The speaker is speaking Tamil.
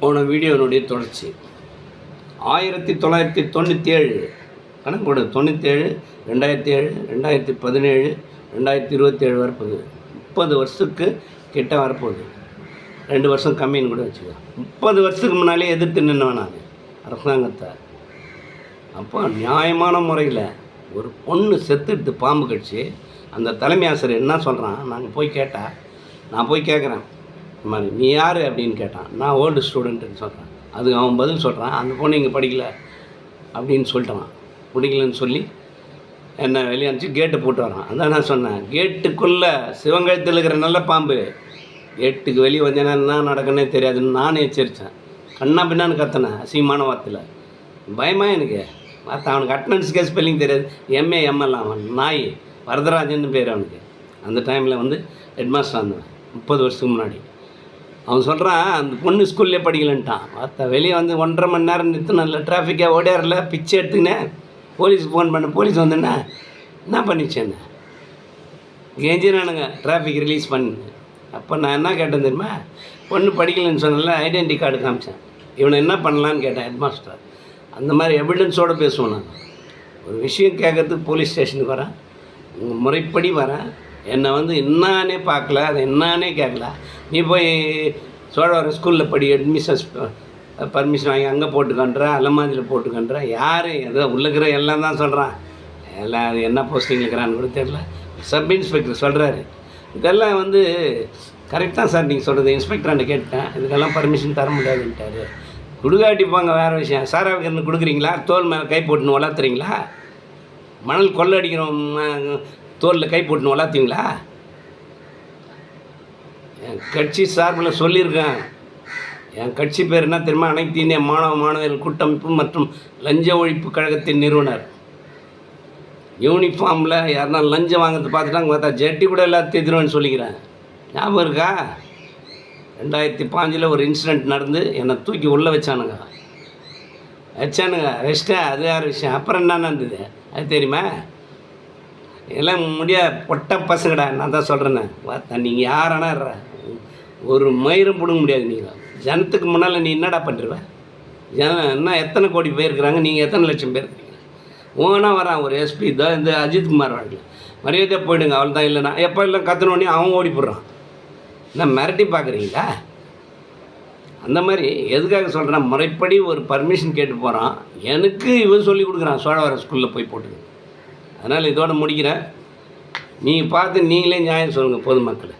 போன வீடியோனுடைய தொடர்ச்சி. ஆயிரத்தி தொள்ளாயிரத்தி தொண்ணூற்றி ஏழு கணக்கு போடு தொண்ணூற்றேழு ரெண்டாயிரத்தி ஏழு ரெண்டாயிரத்தி பதினேழு ரெண்டாயிரத்தி இருபத்தேழு வரப்போகுது. முப்பது வருஷத்துக்கு கிட்ட வரப்போகுது. ரெண்டு வருஷம் கம்மின்னு கூட வச்சுக்கோ. முப்பது வருஷத்துக்கு முன்னாலே எதிர்த்து நின்னவன் நான். அரசாங்கத்தை. அப்போ நியாயமான முறையில் ஒரு பொண்ணு செத்துட்டு பாம்பு கடிச்சு அந்த தலைமை ஆசிரியர் என்ன சொல்கிறான் நாங்கள் போய் கேட்டால் நான் போய் கேட்குறேன் இந்த மாதிரி நீ யார்? அப்படின்னு கேட்டான். நான் ஓல்டு ஸ்டூடெண்ட்டுன்னு சொல்கிறேன் அதுக்கு அவன் பதில் சொல்கிறான் அந்த பொண்ணு இங்கே படிக்கல. அப்படின்னு சொல்லிட்டான். பிடிக்கலன்னு சொல்லி என்ன வெளியே அனுப்பிச்சு கேட்டை போட்டு வரான். அதான் நான் சொன்னேன். கேட்டுக்குள்ளே சிவங்கழுத்தில் இருக்கிற நல்ல பாம்பு. கேட்டுக்கு வெளியே வந்தேன்னா என்ன நடக்குன்னே தெரியாதுன்னு நானே எச்சரித்தேன் கண்ணா பின்னான்னு கத்தினேன் அசிங்கமான வார்த்தையில். பயமா எனக்கு? பார்த்தா அவனுக்கு அட்டனன்ஸ்க்கே ஸ்பெல்லிங் தெரியாது. எம்ஏ எம்எல் அவன் நாய் வரதராஜன் பேர் அவனுக்கு. அந்த டைமில் வந்து ஹெட்மாஸ்டர் வந்தேன் முப்பது வருஷத்துக்கு முன்னாடி. அவன் சொல்கிறான் அந்த பொண்ணு ஸ்கூல்லே படிக்கலன்ட்டான். பார்த்தா வெளியே வந்து ஒன்றரை மணி நேரம் நிறுத்து இல்லை டிராஃபிக்காக ஓடியாரில் பிச்சை எடுத்துக்கினேன் போலீஸுக்கு ஃபோன் பண்ண போலீஸ் வந்தேன்னா என்ன பண்ணிச்சேன்னு? என்ன கெஞ்சினானுங்க டிராஃபிக் ரிலீஸ் பண்ணு. அப்போ நான் என்ன கேட்டேன் தெரியுமா? பொண்ணு படிக்கலைன்னு சொன்னல ஐடென்டி கார்டு காமிச்சேன். இவனை என்ன பண்ணலான்னு கேட்டேன் ஹெட்மாஸ்டர் அந்த மாதிரி எவிடன்ஸோடு பேசுவேன் நான் ஒரு விஷயம் கேட்கறதுக்கு போலீஸ் ஸ்டேஷனுக்கு வரேன். உங்கள் முறைப்படி வரேன். என்னை வந்து என்னானே பார்க்கல அதை என்னானே கேட்கல. நீ போய் சோழவரம் ஸ்கூலில் படி அட்மிஷன்ஸ் பர்மிஷன் வாங்கி அங்கே போட்டுக்கன்ற அலமாதியில் போட்டுக்கன்ற யார்? ஏதோ உள்ளக்கிற எல்லாம் தான் சொல்கிறான் எல்லாம் அது என்ன போஸ்டிங் இருக்கிறான்னு கூட தெரில சப் இன்ஸ்பெக்டர் சொல்கிறாரு இதெல்லாம் வந்து கரெக்ட் தான் சார் நீங்கள் சொல்கிறது இன்ஸ்பெக்டராண்ட கேட்டேன். இதுக்கெல்லாம் பர்மிஷன் தர முடியாதுன்ட்டாரு. குடுகாட்டிப்பாங்க வேறு விஷயம். சார் வைக்கிறது கொடுக்குறீங்களா? தோல் மேலே கை போட்டுன்னு வளர்த்துறீங்களா மணல் கொள்ளடிக்கிறோம் தோலில் கை போட்டு வளர்த்தீங்களா என் கட்சி சார்பில் சொல்லியிருக்கேன். என் கட்சி பேர் என்ன தெரியுமா? அனைத்து இந்திய மாணவ மாணவியர் கூட்டமைப்பு மற்றும் லஞ்ச ஒழிப்பு கழகத்தின் நிறுவனர். யூனிஃபார்மில் யாருனா லஞ்சம் வாங்கிறது பார்த்துட்டாங்க பார்த்தா ஜெட்டி கூட எல்லாத்தையும் திருவேன்னு சொல்லிக்கிறேன். ஞாபகம் இருக்கா? ரெண்டாயிரத்தி பாஞ்சில் ஒரு இன்சிடெண்ட் நடந்து என்னை தூக்கி உள்ளே வச்சானுங்க. வச்சானுங்க வச்சிட்டேன். அது யார் விஷயம். அப்புறம் என்ன நடந்தது? அது தெரியுமா? எல்லாம் முடியா பொட்ட பசங்கடா நான் தான் சொல்கிறேன்னு நீங்கள் யாரானா ஒரு மயிரும் பிடுங்க முடியாது நீங்கள் ஜனத்துக்கு முன்னால் நீ என்னடா பண்ணுருவ ஜன என்ன எத்தனை கோடி பேர் இருக்கிறாங்க? நீங்கள் எத்தனை லட்சம் பேர் ஓனாக ஓனா வரான் ஒரு எஸ்பி தான் இந்த அஜித்குமார் வாழ்க்கை மரியாதையாக போயிடுங்க அவள் தான் இல்லைனா எப்போ இல்லை கத்தனோடனே அவன் ஓடி போடுறான். என்ன மிரட்டி பார்க்குறீங்களா அந்த மாதிரி எதுக்காக சொல்கிறேன் முறைப்படி ஒரு பர்மிஷன் கேட்டு போகிறான் எனக்கு இவன் சொல்லி கொடுக்குறான் சோழவர ஸ்கூலில் போய் போட்டுக்கணும் அதனால் இதோட முடிக்கிறேன். நீங்கள் பார்த்து நீங்களே நியாயம் சொல்லுங்கள் பொதுமக்களை